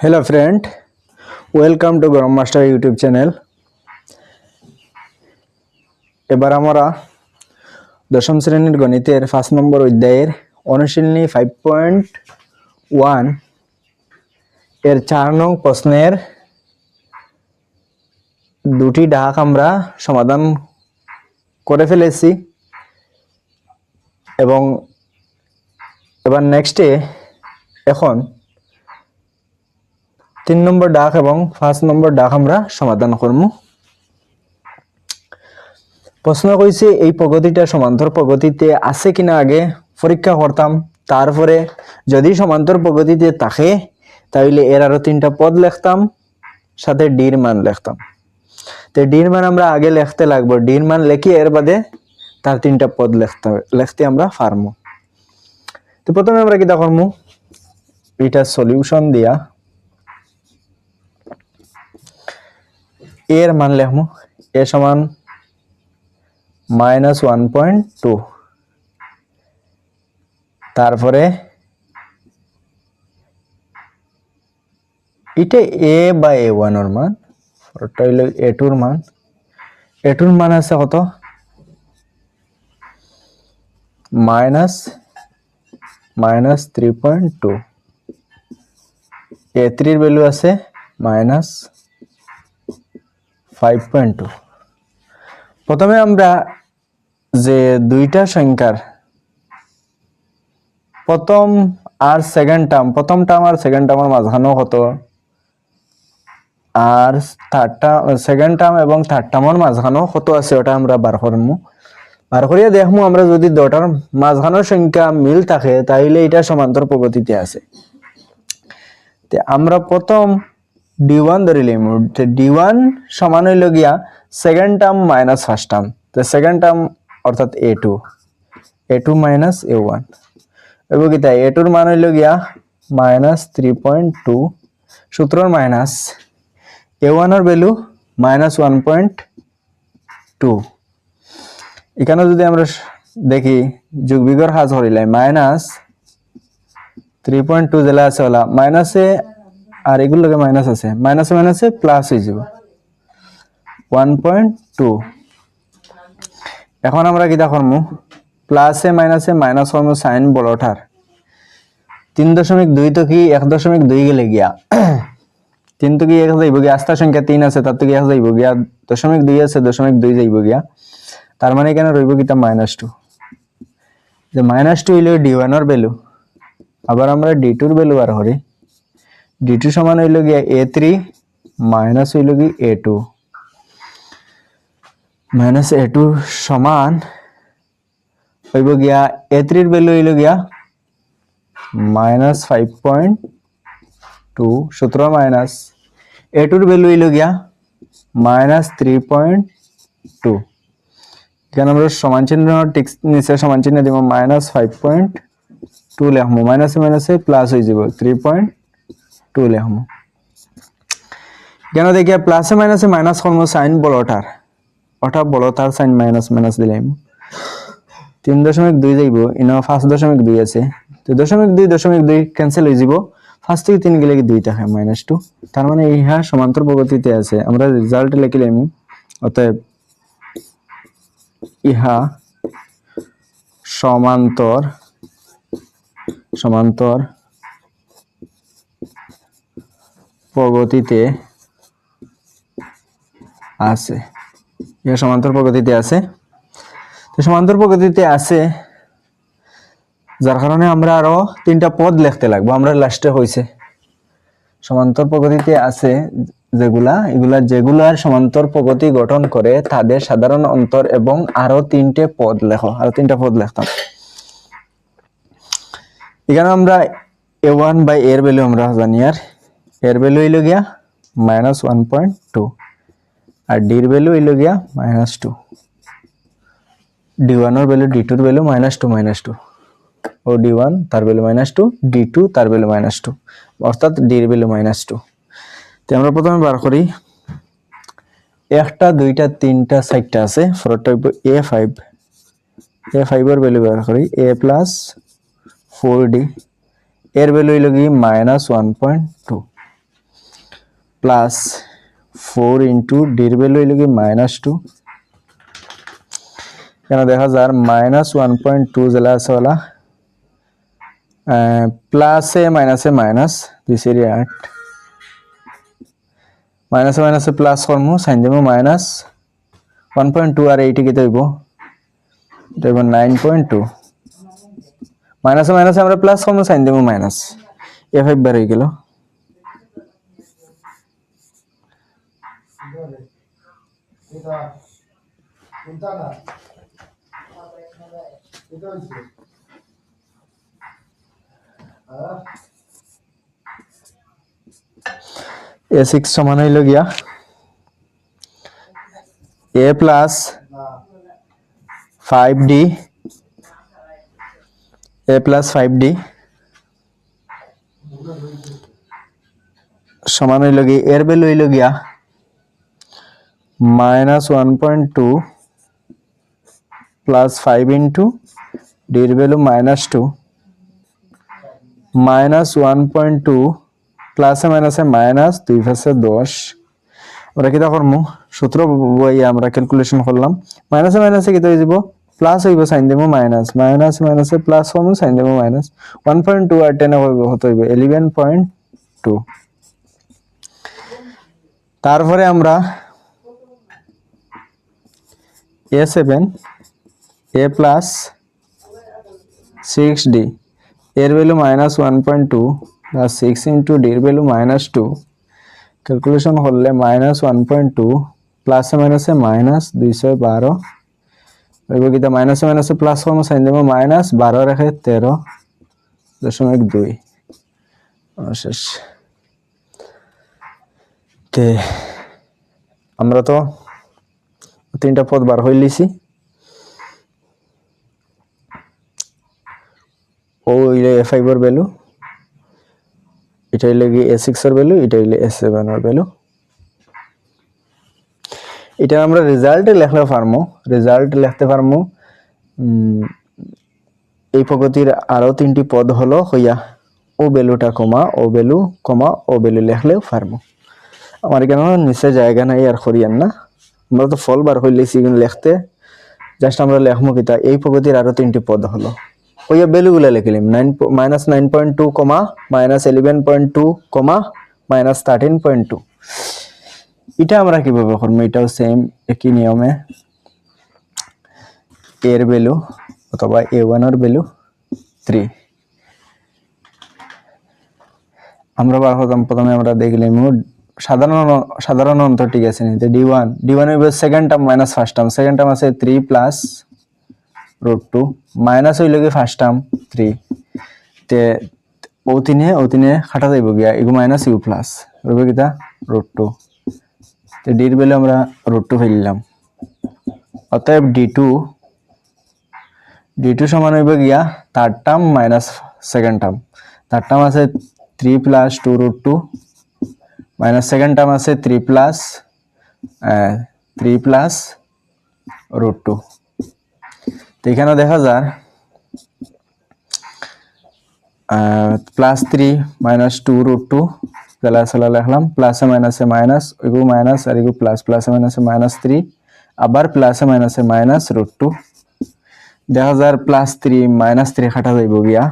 Hello friend welcome to গরম master YouTube channel এবার আমরা দশম শ্রেণির গণিতের পাঁচ নম্বর অধ্যায়ের অনুশীলনী ফাইভ পয়েন্ট ওয়ানের চার নং প্রশ্নের দুটি ডাক আমরা সমাধান করে ফেলেছি। এবং এবার নেক্সটে এখন তিন নম্বর ডাক এবং পাঁচ নম্বর ডাক আমরা সমাধান করব প্রশ্ন কইছে, এই প্রগতিটা সমান্তর প্রগতিতে আছে কিনা আগে পরীক্ষা করতাম। তারপরে যদি সমান্তর প্রগতিতে থাকে তাহলে এর আরও তিনটা পদ লিখতাম, সাথে ডির মান লিখতাম। তো ডির মান আমরা আগে লিখতে লাগবো। ডির মান লিখি এর বাদে তার তিনটা পদ লিখতে লিখতে আমরা পারব তো প্রথমে আমরা কিতা করব এটা সলিউশন দিয়া এর মান লিখব, এ সমান মাইনাস ওয়ান পয়েন্ট টু তারপরে এটা এ বা এ ওয়ানের মান এ টুর মান। এ টুর মান আছে কত? Minus minus three point two A থ্রির ভ্যালু আছে মাইনাস ফাইভ পয়েন্ট টু প্রথমে আমরা যে দুইটা সংখ্যার, প্রথম আর সেকেন্ড টার্ম প্রথম টার্ম আর সেকেন্ড টার্মের মাঝখানেও কত আর থার্ড টার্ম সেকেন্ড টার্ম এবং থার্ড টার্মের মাঝখানেও কত আছে, ওটা আমরা বার করব বার করিয়া দেখব আমরা যদি দুটার মাঝখানের সংখ্যা মিল থাকে, তাইলে এটা সমান্তর প্রগতিতে আছে। আমরা প্রথম ডি ওয়ান ধরিলাম ডি ওয়ান সমান হইল গিয়া second term minus first term তো সেকেন্ড টার্ম অর্থাৎ A two A two minus A one এবং কি তাই এ টুর মান হইল গিয়া মাইনাস থ্রি পয়েন্ট টু সূত্রর মাইনাস এ ওয়ানের value minus one point two এখানে যদি আমরা দেখি যুগ বিগর হাজ হরিলাই মাইনাস থ্রি পয়েন্ট টু জেলা আছে ওলা মাইনাসে আর এগুলোকে মাইনাস আছে। মাইনাসে মাইনাসে প্লাস হয়ে যাব। ওয়ান পয়েন্ট টু এখন আমরা কিতা করমু প্লাসে মাইনাসে মাইনাস করমু সাইন বড়টার তিন দশমিক দুই তো কি এক দশমিক দুই গেলে গিয়া। তিন তো কি এক যাইব গিয়া? আস্তা সংখ্যা তিন আছে, তার তো কি এক যাইব গিয়া? দশমিক দুই আছে, দশমিক দুই যাইব গিয়া। তার মানে এখানে রইব কিতা মাইনাস টু যে মাইনাস টু হইলে ডি ওয়ানের ভ্যালু আবার আমরা ডি টুর ভ্যালু বার করি। ডি টু সমান হইল গিয়া এ থ্রি মাইনাস হইল কি A two minus A two সমান হইব গিয়া এ থ্রির ভ্যালু হইল গিয়া মাইনাস ফাইভ পয়েন্ট টু সতেরো মাইনাস এ টুর ভ্যালু হইল গিয়া মাইনাস থ্রি পয়েন্ট টু এখানে আমরা সমান চিহ্ন ঠিক নিচে সমান চিহ্ন দিব মাইনাস ফাইভ পয়েন্ট টু লেখমু মাইনাসে মাইনাসে প্লাস হয়ে যাব থ্রি পয়েন্ট টু লেখমু কেন দেখিয়া প্লাসে মাইনাসে মাইনাস করব সাইন বড়টার ওটা বড়টার সাইন মাইনাস মাইনাস দিলাম তিন দশমিক দুই যাইব ইনো পাঁচ দশমিক দুই আছে। তো দশমিক দুই দশমিক দুই ক্যান্সেল হয়ে যাব। ফার্স্ট থেকে তিন গেলে দুই থাকে মাইনাস টু। তার মানে ইহা সমান্তর প্রগতিতে আছে। আমরা রেজাল্ট লিখিলাম অতএব ইহা সমান্তর সমান্তর প্রগতিতে আছে। ইহা সমান্তর প্রগতিতে আছে। তো সমান্তর প্রগতিতে আছে, যার কারণে আমরা আরও তিনটা পদ লিখতে লাগবো। আমরা লাস্টে হয়েছে সমান্তর প্রগতিতে আছে যেগুলা, এগুলা যেগুলার সমান্তর প্রগতি গঠন করে তাদের সাধারণ অন্তর এবং আরও তিনটে পদ লেখো, আরও তিনটা পদ লিখতাম। এখানে আমরা এ ওয়ান বাই এর ভ্যালু আমরা জানি আর এর ভ্যালু হইল গিয়া মাইনাস ওয়ান পয়েন্ট টু আর ডির ভ্যালু হইল গিয়া মাইনাস টু ডি ওয়ানের ভ্যালু ডি টুর value minus two minus two ও ডি ওয়ান তার value minus two D two তার ভ্যালু মাইনাস টু অর্থাৎ ডির ভ্যালু মাইনাস টু তো আমরা প্রথমে বার করি। একটা, দুইটা, তিনটা, চারটা আছে। ফরটা হইব এ ফাইভ এ ফাইভের ভ্যালু বার করি। এ প্লাস ফোর ডি এর ভ্যালু হইল কি minus one point two plus four into ডির ভ্যালু হইল কি মাইনাস টু কেন দেখা যার মাইনাস ওয়ান পয়েন্ট টু জেলা আছে ওলা প্লাসে মাইনাসে মাইনাস দুই সেরি আট মাইনাসে মাইনাসে প্লাস করমু সাইন দিব মাইনাস ওয়ান পয়েন্ট টু আর এইটি কেটে হইব? এটা নাইন পয়েন্ট টু মাইনাসে মাইনাসে আমরা প্লাস করমু সাইন দিব মাইনাস এ ফাইভ বার হয়ে গেল। এ সিক্স সমান হইল গিয়া। A plus five D A plus five D সমান হইল গিয়ে এর ভ্যালু হইল গিয়া প্লাস ফাইভ ইন্টু ডির value minus two minus one point two প্লাসে মাইনাসে মাইনাস দুই পাশে দশ। আমরা কিতা করমু? সূত্র বই আমরা ক্যালকুলেশন করলাম। মাইনাসে মাইনাসে কিতা হয়ে যাব প্লাস হইব? সাইন দেবো মাইনাস মাইনাস মাইনাসে প্লাস করমু সাইন দেবো মাইনাস ওয়ান পয়েন্ট টু আর টেনে হতে হইব ইলেভেন পয়েন্ট টু তারপরে আমরা A seven A plus six D এর value minus one point two plus six into ডির ভ্যালু মাইনাস টু ক্যালকুলেশন করলে মাইনাস ওয়ান পয়েন্ট টু প্লাসে মাইনাসে মাইনাস দুইশো বারো। কিতা মাইনাসে মাইনাসে প্লাস করব সাইন দেবো মাইনাস বারো রেখে তেরো দশমিক দুই। শেষ তে আমরা তো তিনটা পদ বার হয়ে লিছি। ও হইলে এ ফাইভের ভ্যালু এটা হইলে গিয়ে এ সিক্সের ভ্যালু এটা হইলে এ সেভেনের ভ্যালু এটা আমরা রেজাল্টে লেখলে পারমো রেজাল্ট লিখতে পারমো এই প্রগতির আরও তিনটি পদ হলো হইয়া ও বেলুটা কমা ও বেলু কমা ও বেলু লেখলেও পারমো। আমার কেন নিচে জায়গা নাই, আর করিয়ান না। আমরা তো ফল বার হইলেছি কিন্তু লিখতে। জাস্ট আমরা লেখমো কিতা। এই প্রগতির আরও তিনটি পদ হলো। ওই ভ্যালুগুলো লিখিলাম। Nine minus nine point two comma minus eleven point two comma minus thirteen point two এটা আমরা কীভাবে করব? এটাও সেম একই নিয়মে। এর ভ্যালু অথবা এ ওয়ানের ভ্যালু থ্রি আমরা বার প্রথমে আমরা দেখলাম সাধারণ সাধারণ অন্তর ঠিক আছে নিতে ডি ওয়ান ডি ওয়ান হইবে second term minus first term second term আছে three plus root two minus হইল কি ফার্স্ট টার্ম থ্রি তে ও তিনে ও তিনে খাটা যাইব গিয়া, এগু মাইনাস ইউ প্লাস রইব কিতা? রুট টু তো ডির বেলে আমরা রুট টু ফেললাম অতএব ডি টু ডি টু সমান হইব গিয়া third term minus second term third term আছে three plus two root two minus second term আছে three plus three plus root two তো এখানে দেখা যায় plus three minus two root two জেলা সেলা লিখলাম প্লাসে মাইনাসে মাইনাস এগু মাইনাস আর এগু প্লাস প্লাসে মাইনাসে মাইনাস থ্রি আবার প্লাসে মাইনাসে মাইনাস রুট টু দেখা যায় প্লাস থ্রি মাইনাস থ্রি খাটা যাইব গিয়া।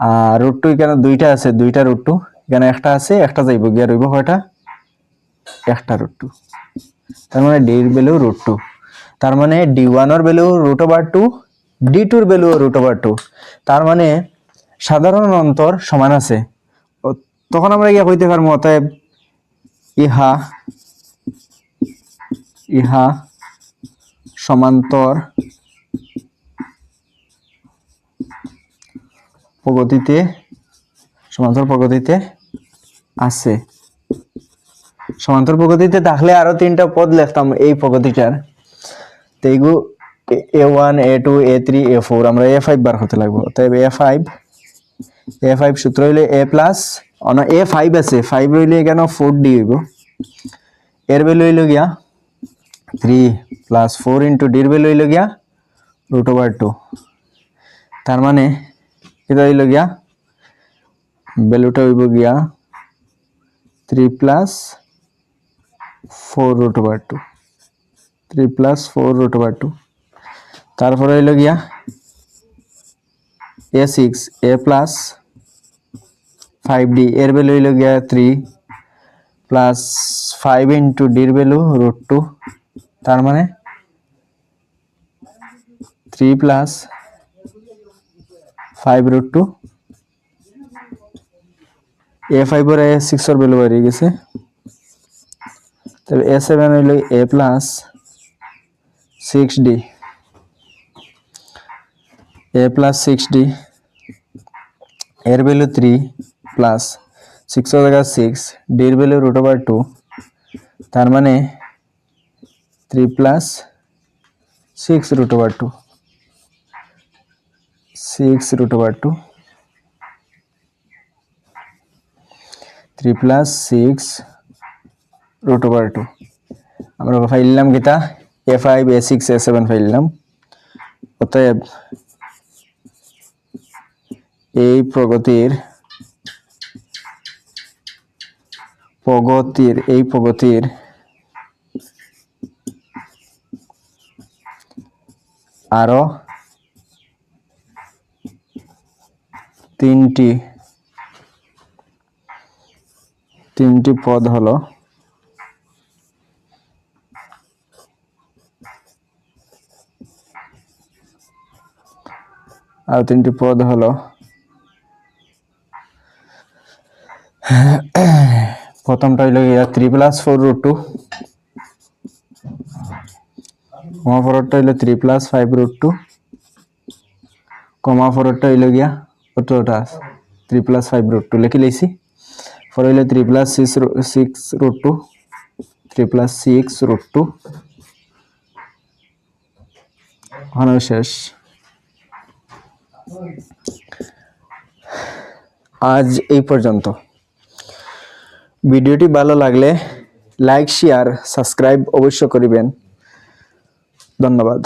আর রুট টু এখানে দুইটা আছে, দুইটা রুট টু এখানে একটা আছে, একটা যাইব গিয়া রইব কয়টা? একটা রুট টু তার মানে ডির ভ্যালু রুট টু তার মানে ডি ওয়ানের value root over two D টুর ভ্যালু রুট ওভার টু তার মানে সাধারণ অন্তর সমান আছে। তখন আমরা গিয়ে কইতে পারব, অতএব ইহা ইহা সমান্তর প্রগতিতে সমান্তর প্রগতিতে আছে। সমান্তর প্রগতিতে থাকলে আরও তিনটা পদ লিখতাম এই প্রগতিটার। তো এইগু A one A two A three A four আমরা এ ফাইভ বার হতে লাগবো। অতএব এ ফাইভ এ ফাইভ সূত্র হইলে A plus on A five আছে ফাইভ রইলে এখানে ফোর ডি হইব? এর ভ্যালু হইল গিয়া থ্রি প্লাস ফোর ইন্টু ডির ভ্যালু হইল গিয়া রুট ওভার টু তার মানে এটা হইল গিয়া ভ্যালুটা হইব গিয়া three plus four root over two three plus four root over two তারপরে হইল গিয়া A six A plus five D এর ভ্যালু হইল গিয়া থ্রি প্লাস ফাইভ ইন্টু ডির ভ্যালু রুট টু তার মানে three plus five root two A ফাইভের এ সিক্সের ভ্যালু বেরিয়ে গেছে তবে এ সেভেন হইল A plus six D A plus six D এর ভ্যালু থ্রি প্লাস সিক্স জায়গা সিক্স ডির ভ্যালু রুট ওভার টু তার মানে three plus six root over two six root over two three plus six root over two. আমরা ফাইলাম Gita A five, A six, A seven ফাইলাম অতএব এই প্রগতির প্রগতির, এই প্রগতির আরও তিনটি তিনটি পদ হলো আর তিনটি পদ হলো প্রথমটা হইল গিয়া three plus four root two comma ফোরটা হইল three plus five root two comma ফোরটা হইল গিয়া কতটা three plus five root two লিখে লিখছি ফোর হইল three plus six six root two three plus six root two ওখানে শেষ। আজ এই পর্যন্ত। ভিডিওটি ভালো লাগলে লাইক শেয়ার সাবস্ক্রাইব অবশ্য করিবেন। ধন্যবাদ।